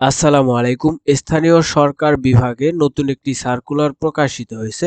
আসসালামু আলাইকুম। স্থানীয় সরকার বিভাগে নতুন একটি সার্কুলার প্রকাশিত হয়েছে।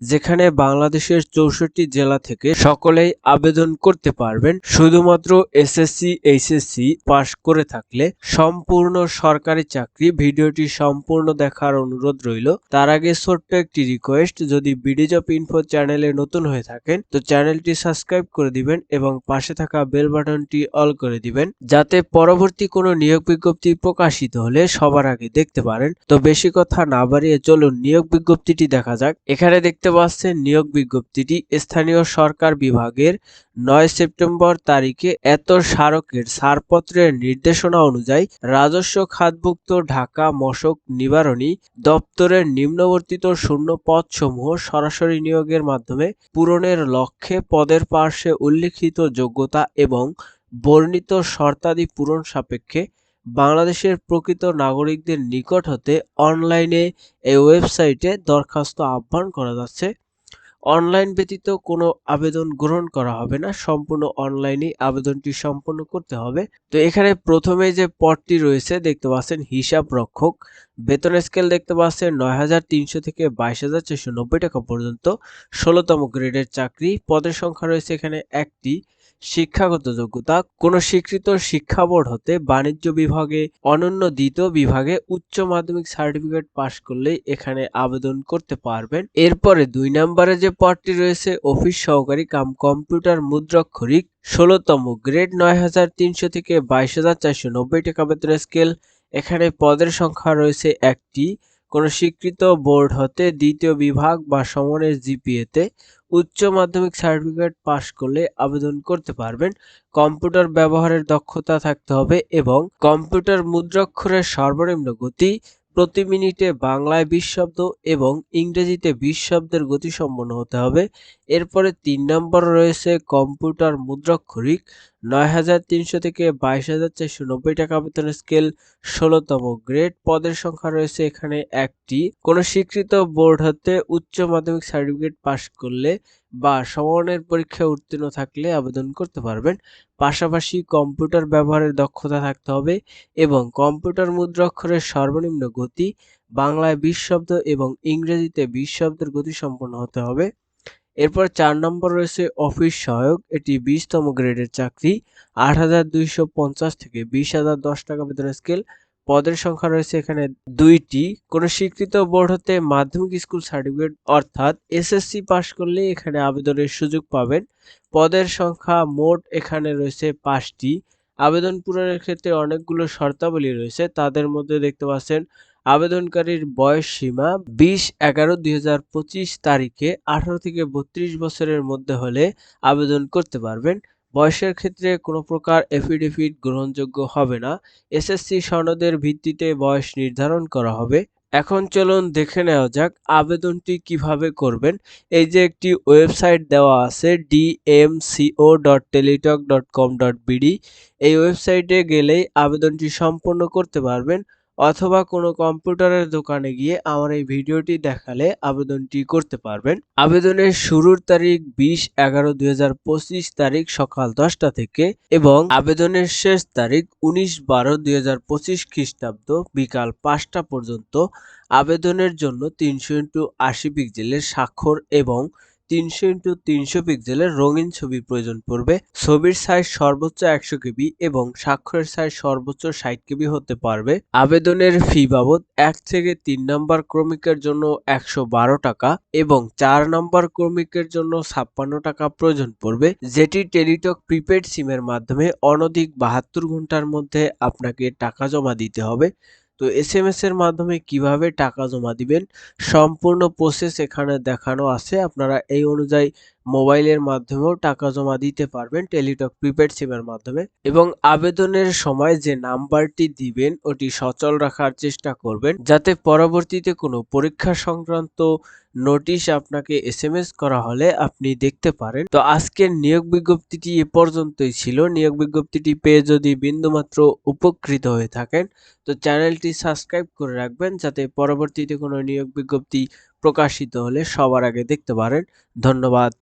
যেখানে বাংলাদেশের চৌষট্টি জেলা থেকে সকলেই আবেদন করতে পারবেন। শুধুমাত্র এসএসসি, এইচএসসি পাশ করে থাকলে সম্পূর্ণ সরকারি চাকরি। ভিডিওটি সম্পূর্ণ দেখার অনুরোধ রইল। তার আগে ছোট্ট একটি রিকোয়েস্ট যদি বিডিজ অফ ইনফো চ্যানেলে নতুন হয়ে থাকেন, তো চ্যানেলটি সাবস্ক্রাইব করে দিবেন এবং পাশে থাকা বেল বাটনটি অল করে দিবেন, যাতে পরবর্তী কোনো নিয়োগ বিজ্ঞপ্তি প্রকাশিত হলে সবার আগে দেখতে পারেন। তো বেশি কথা না বাড়িয়ে চলুন, নিয়োগ বিজ্ঞপ্তিটি দেখা যাক। এখানে দেখতে পাচ্ছেন নিয়োগ বিজ্ঞপ্তিটি স্থানীয় সরকার বিভাগের নয় সেপ্টেম্বর তারিখে এত স্মারকের ছাড়পত্রের নির্দেশনা অনুযায়ী রাজস্ব খাতভুক্ত ঢাকা মশক নিবারণী দপ্তরের নিম্নবর্তিত শূন্য পদসমূহ সরাসরি নিয়োগের মাধ্যমে পূরণের লক্ষ্যে পদের পার্শ্বে উল্লিখিত যোগ্যতা এবং বর্ণিত শর্তাদি পূরণ সাপেক্ষে বাংলাদেশের প্রকৃত নাগরিকদের নিকট হতে অনলাইনে এই ওয়েবসাইটে দরখাস্ত আহ্বান করা যাচ্ছে। অনলাইন ব্যতীত কোনো আবেদন গ্রহণ করা হবে না। সম্পূর্ণ অনলাইনে আবেদনটি সম্পন্ন করতে হবে। তো এখানে প্রথমে যে পদটি রয়েছে, দেখতে পাচ্ছেন, হিসাব রক্ষক। বেতন স্কেল দেখতে পাচ্ছেন, নয় হাজার তিনশো থেকে বাইশ হাজার চারশো নব্বই টাকা পর্যন্ত। ষোলোতম গ্রেডের চাকরি। পদের সংখ্যা রয়েছে এখানে একটি। শিক্ষাগত যোগ্যতা, কোন স্বীকৃত শিক্ষা বোর্ড হতে বাণিজ্য বিভাগে, অনন্য দ্বিতীয় বিভাগে উচ্চ মাধ্যমিক সার্টিফিকেট পাশ করলেই এখানে আবেদন করতে পারবেন। এরপরে দুই নম্বরে যে পদটি রয়েছে, অফিস সহকারী কাম কম্পিউটার মুদ্রাক্ষরিক, ষোলোতম গ্রেড, নয় হাজার তিনশো থেকে বাইশ হাজার চারশো নব্বই টাকা বেতন স্কেল। এখানে পদের সংখ্যা রয়েছে একটি। কোন স্বীকৃত বোর্ড হতে দ্বিতীয় বিভাগ বা সমনের জিপিএতে উচ্চ মাধ্যমিক সার্টিফিকেট পাশ করলে আবেদন করতে পারবেন। কম্পিউটার ব্যবহারের দক্ষতা থাকতে হবে এবং কম্পিউটার মুদ্রাক্ষরের সর্বনিম্ন গতি, প্রতি মিনিটে বাংলায় বিশ শব্দ এবং ইংরেজিতে বিশ শব্দের গতি সম্পন্ন হতে হবে। এরপরে তিন নম্বর রয়েছে কম্পিউটার মুদ্রাক্ষরিক নয় হাজার তিনশো থেকে বাইশ হাজার চারশো নব্বই টাকা বেতন স্কেল, ষোলোতম গ্রেড। পদের সংখ্যা রয়েছে এখানে একটি। কোনো স্বীকৃত বোর্ড হতে উচ্চ মাধ্যমিক সার্টিফিকেট পাশ করলে বা সমমানের পরীক্ষায় উত্তীর্ণ থাকলে আবেদন করতে পারবেন। পাশাপাশি কম্পিউটার ব্যবহারের দক্ষতা থাকতে হবে এবং কম্পিউটার মুদ্রাক্ষরের সর্বনিম্ন গতি, বাংলায় বিশ শব্দ এবং ইংরেজিতে বিশ শব্দের গতি সম্পন্ন হতে হবে। এরপর চার নম্বর রয়েছে অফিস সহায়ক। এটি বিশতম গ্রেডের চাকরি। আট হাজার দুইশো পঞ্চাশ থেকে বিশ হাজার দশ টাকা বেতন স্কেল। পদের সংখ্যা রয়েছে এখানে দুইটি। কোন স্বীকৃত বোর্ড হতে মাধ্যমিক স্কুল সার্টিফিকেট অর্থাৎ এসএসসি পাশ করলে এখানে আবেদনের সুযোগ পাবেন। পদের সংখ্যা মোট এখানে রয়েছে পাঁচটি। আবেদন পূরণের ক্ষেত্রে অনেকগুলো শর্তাবলী রয়েছে। তাদের মধ্যে দেখতে পাচ্ছেন আবেদনকারীর বয়স সীমা বিশ এগারো দুই তারিখে আঠারো থেকে বত্রিশ বছরের মধ্যে হলে আবেদন করতে পারবেন। বয়সের ক্ষেত্রে কোনো প্রকার এফিডেভিট গ্রহণযোগ্য হবে না। এসএসসি সনদের ভিত্তিতে বয়স নির্ধারণ করা হবে। এখন চলুন দেখে নেওয়া যাক আবেদনটি কীভাবে করবেন। এই যে একটি ওয়েবসাইট দেওয়া আছে DMCO dot Teletalk dot com dot BD এই ওয়েবসাইটে গেলেই আবেদনটি সম্পন্ন করতে পারবেন। অথবা কোনো কম্পিউটারের দোকানে গিয়ে আমার এই ভিডিওটি দেখালে আবেদনটি করতে পারবেন। আবেদনের শুরুর তারিখ বিশ এগারো দুই তারিখ সকাল দশটা থেকে এবং আবেদনের শেষ তারিখ উনিশ বারো দুই খ্রিস্টাব্দ বিকাল পাঁচটা পর্যন্ত। আবেদনের জন্য তিনশো ইন্টু আশি পিক্সেলের স্বাক্ষর এবং তিনশো ইন্টু তিনশো পিক্সেলের রঙিন ছবি প্রয়োজন পড়বে। ছবির সাইজ সর্বোচ্চ একশো কেবি এবং স্বাক্ষরের সাইজ সর্বোচ্চ ষাট কেবি হতে পারবে। আবেদনের ফি বাবদ এক থেকে তিন নম্বর ক্রমিকের জন্য একশো বারো টাকা এবং চার নম্বর ক্রমিকের জন্য ছাপ্পান্ন টাকা প্রয়োজন পড়বে, যেটি টেলিটক প্রিপেড সিমের মাধ্যমে অনধিক বাহাত্তর ঘণ্টার মধ্যে আপনাকে টাকা জমা দিতে হবে। তো এস এম এস এর মাধ্যমে কীভাবে টাকা জমা দিবেন? সম্পূর্ণ প্রসেস এখানে দেখানো আছে। আপনারা এই অনুযায়ী মোবাইলের মাধ্যমেও টাকা জমা দিতে পারবেন টেলিটক প্রিপেড সিমের মাধ্যমে এবং আবেদনের সময় যে নাম্বারটি দিবেন, ওটি সচল রাখার চেষ্টা করবেন যাতে পরবর্তীতে কোনো পরীক্ষা সংক্রান্ত নোটিশ আপনাকে এস এম এস করা হলে আপনি দেখতে পারেন। তো আজকের নিয়োগ বিজ্ঞপ্তিটি এ পর্যন্তই ছিল। নিয়োগ বিজ্ঞপ্তিটি পেয়ে যদি বিন্দুমাত্র উপকৃত হয়ে থাকেন, তো চ্যানেলটি সাবস্ক্রাইব করে রাখবেন যাতে পরবর্তীতে কোনো নিয়োগ বিজ্ঞপ্তি প্রকাশিত হলে সবার আগে দেখতে পারেন। ধন্যবাদ।